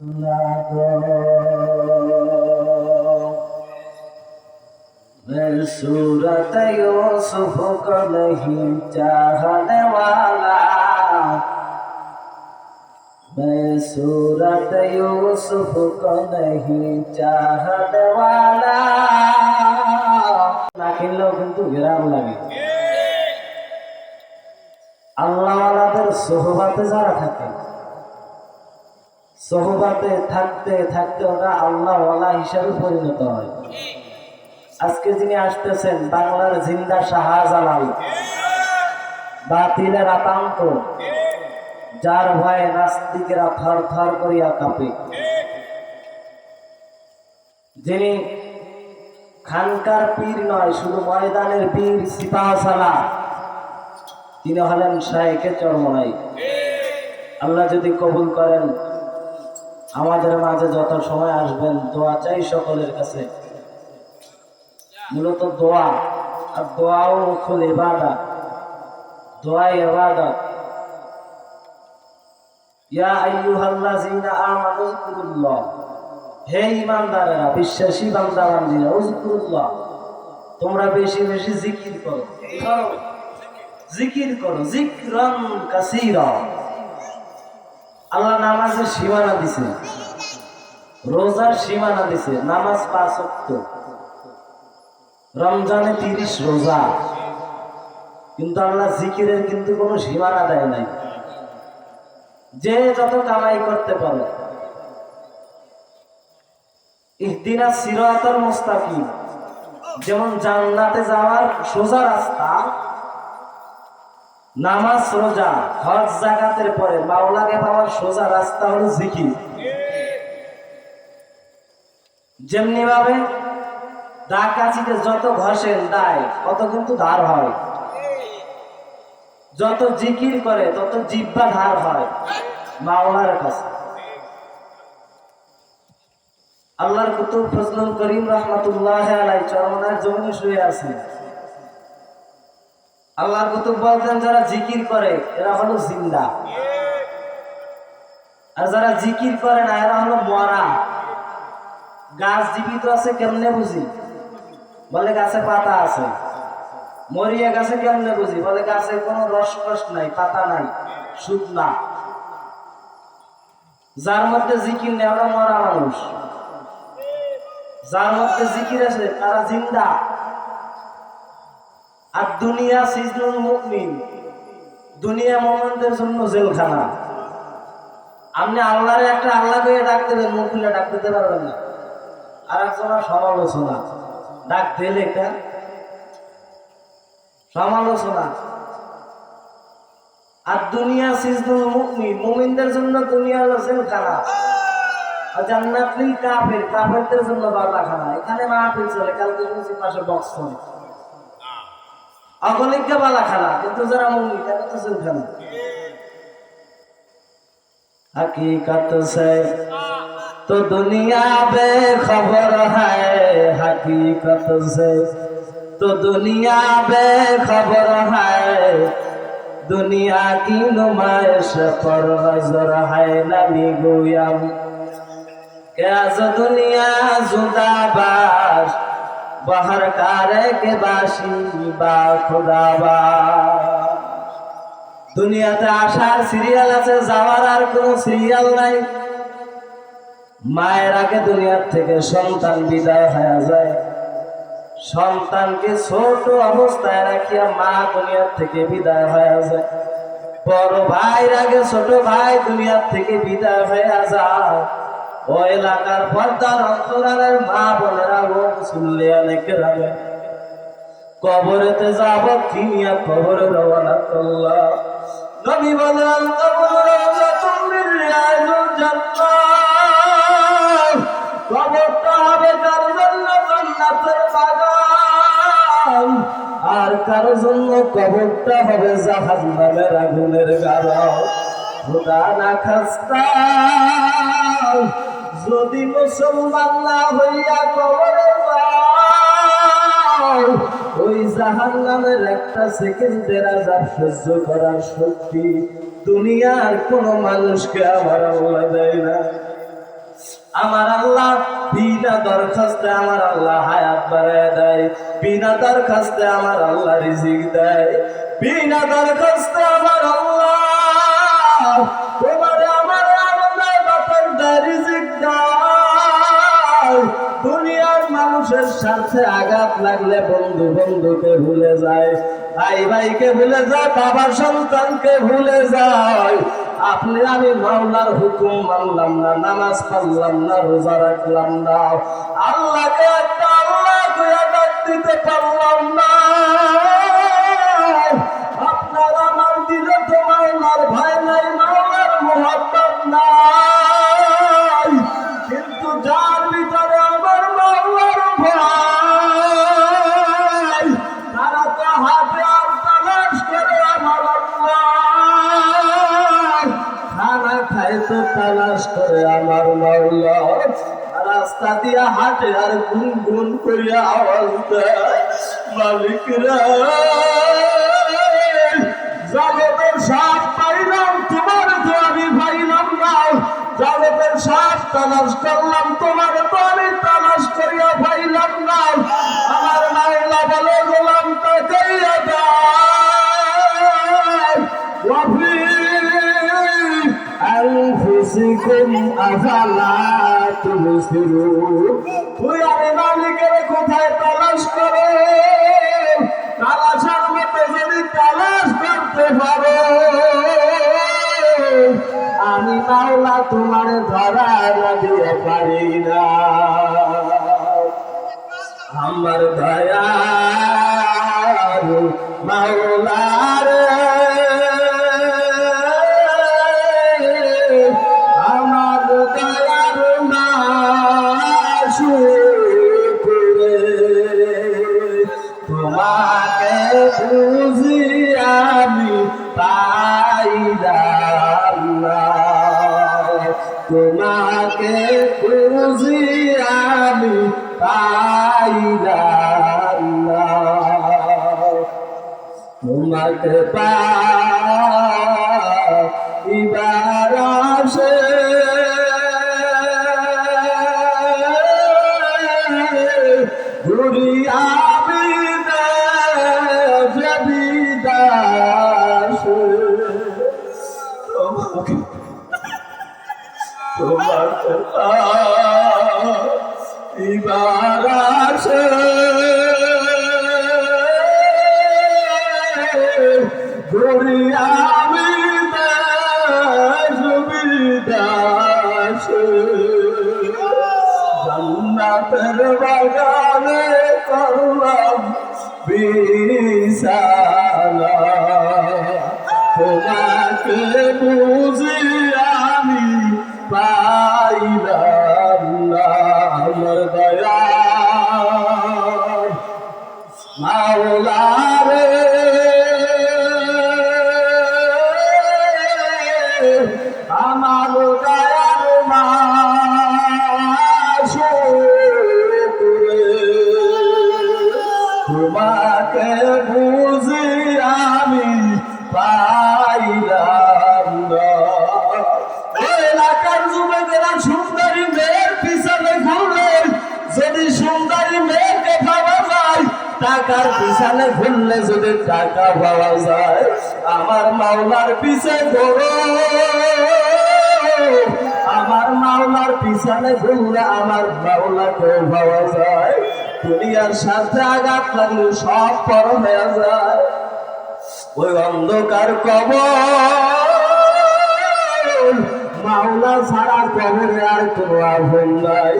मैं सूरत यूसुफ को नहीं चाहने वाला मैं सूरत यूसुफ को नहीं चाहने वाला না কিনলেও কিন্তু গ্রাম লাগে আল্লাহওয়ালাদের সোহবাতে যারা থাকে সোহবাতে থাকতে থাকতে ওরা আল্লাহওয়ালা হিসাবে পরিণত হয়। আজকে যিনি আসতেছেন, বাংলার জিন্দা শাহজালাল। বাতিলের আতঙ্ক। যার ভয়ে নাস্তিকেরা থর থর করিয়া কাঁপে। যিনি খানকার পীর নয়, শুধু ময়দানের পীর সিপাহসালা। তিনি হলেন শাহেকে চরমনাই। আল্লাহ যদি কবুল করেন আমাদের মাঝে যত সময় আসবেন, দোয়া চাই সকলের কাছে। মূলত দোয়া, আর দোয়াও মুখুল ইবাদত। দোয়াই যিকুরুল্লাহ হে ইমানদারেরা বিশ্বাসী বান্দা বান্দীরা তোমরা বেশি বেশি জিকির করো। জিকির করো। জিকরান কাসীরা। আল্লাহ নামাজের সীমানা দিছে। রোজার সীমানা দিছে, নামাজ পাঁচ রমজানে তিরিশ রোজা। কিন্তু আল্লাহ জিকিরের কিন্তু কোনো সীমানা দেয় নাই। যে যত কামাই করতে পারে। ইহদিনা সিরাতাল মুস্তাকিম। যেমন জান্নাতে যাওয়ার সোজা রাস্তা নামাজ, রোজা, হজ, জাকাতের পরে মাওলাকে পাওয়ার সোজা রাস্তা হলো জিকির। যেমনি ভাবে দা যত ঘষেন দায়, তত কিন্তু ধার হয়। যত জিকির করে, তত জিব্বা ধার হয় মাওলার কাছে। আল্লাহর কুতুব ফজলুল করিম রহমতুল্লাহ আলাই চরমনার জমিনে শুয়ে আছেন। আল্লাহর কুতুব বলতেন, যারা জিকির করে, এরা হলো জিন্দা। আর যারা জিকির করে না, এরা হলো মরা। গাছ জীবিত আছে, কেমনে বুঝি? বলে গাছে পাতা আছে। মরিয়া গাছে কেমনে বুঝি? বলে গাছে কোনো রস রস নাই, পাতা নাই, সুদ না। যার মধ্যে জিকির নেই ওরা মরা মানুষ। যার মধ্যে জিকির আছে, তারা জিন্দা। আর দুনিয়া সিজনুল মুমিন। দুনিয়া মোমেনদের জন্য জেলখানা। আপনি আল্লাহরে একটা আল্লাহ করে ডাক দেবেন মুখ ডাক দিতে পারবেন না। আর একজনের সমালোচনা। ডাক দিলে একটা সমালোচনা। আর দুনিয়া সিজনুল মুমিন, মুমিনদের জন্য দুনিয়া হলো জেলখানা। আর জান্নাতুল কাফের, কাফেরদের জন্য বারলাখানা এখানে মাহফিল চলে, কালকে শুনছি পাশে বক্স চলে অগলিজ্ঞা বালাখানা কিন্তু যারা মুমিন তারা তো জেলখানা हकीकत से तो दुनिया बेखबर है हकीकत से तो दुनिया बेखबर है दुनिया की नुमाइश पर नजर है नबी गोयम क्या जो दुनिया जुदाबाश বাহার কারে কে বাসি বা খোদা বা দুনিয়াতে আসার সিরিয়াল আছে, যাওয়ার আর কোন সিরিয়াল নাই। মায়ের আগে দুনিয়ার থেকে সন্তান বিদায় হয়ে যায়। সন্তানকে ছোট অবস্থায় রাখিয়া মা দুনিয়ার থেকে বিদায় হয়ে যায়। বড় ভাইয়ের আগে ছোট ভাই দুনিয়ার থেকে বিদায় হয়ে যায়। ও এলাকার পর্দার অন্তরালের মা বোনেরা, ও শুনলে অনেক রাবে কবরেতে যাব কিনিয়া কবরে রওনা করলাম। নবী বলেন কবর রাওজাতুম মিন রিয়াজিল কবরটা হবে কার জন্য? বাগান। আর কার জন্য? কবরটা হবে জাহান্নামের আগুনের গাড়া খোদা না খাস্তা। যদি মুসলমান না হইয়া কবরে ওই জাহান নামের একটা সেকেন্ডের আজাব সহ্য করার শক্তি দুনিয়ার কোন মানুষকে আমার আল্লাহ দেয় না। আমার আল্লাহ বিনা দরখাস্তে আমার আল্লাহ হায়াত বাড়ায় দেয়, বিনা দরখাস্তে আমার আল্লাহ রিজিক দেয়, বিনা দরখাস্তে আমার আল্লাহ মানুষের সাথে আঘাত লাগলে বন্ধু বন্ধুকে ভুলে যায়। ভাই ভাইকে ভুলে যায় বাবা সন্তানকে ভুলে যায়। আপনি, আমি মাওলার হুকুম মানলাম না, নামাজ পড়লাম না, রোজা রাখলাম না। আল্লাহকে একটা আল্লাহ ডাক দিতে পারলাম না। আপনার আমার দিলে তো মাওলার ভয় নাই, মাওলার মোহাব্বত নাই। রাস্তা দিয়া হাটে আর গুন গুন করিয়া আওয়াজ দেয় মালিকরা জগতের সাপ পাইলাম তোমার তো আমি পাইলাম না জগতের সাপ তালাশ করলাম তোমার তো আমি তালাশ করিয়া পাইলাম না আমার মাওলা বলে গোলাম তাকাইয়া দেয় ওয়াফি أنفسكم أفلا আমার মালিকের কোথায় তালাশ করে? যদি তালাশ করতে আমি মাওলা তোমার দিয়ে পারি না। আমার দয়ার মাওলার তোমাকে বুঝি আমি পাইলাম তোমাকে পাইবার আসে। ঘুরি পাইবার আসে। ঘুরি আমার দয়ার তোমাকে বুঝি আমি পাইলাম এলাকার যুবকেরা সুন্দরী মেয়ের পিছনে ঘুরলে, যদি সুন্দরী মেয়েকে পাওয়া যায়, টাকার পিছনে ঘুরলে যদি টাকা পাওয়া যায়, আমার মাওলার পিছে ঘোরো আমার মাওলার পিছনে ঘুরলে আমার মাওলাকে পাওয়া যায়। দুনিয়ার সাথে আঘাত লাগলে সব পর হয়ে যায়। ওই অন্ধকার কবর। মাওলা ছাড়া কবরে আর কোনো আগুন নাই।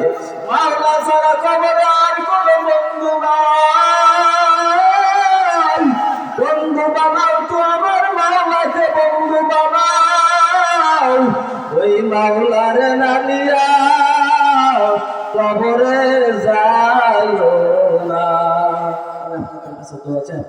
মাওলা ছাড়া কবরে আর কোনো বন্ধু নাই।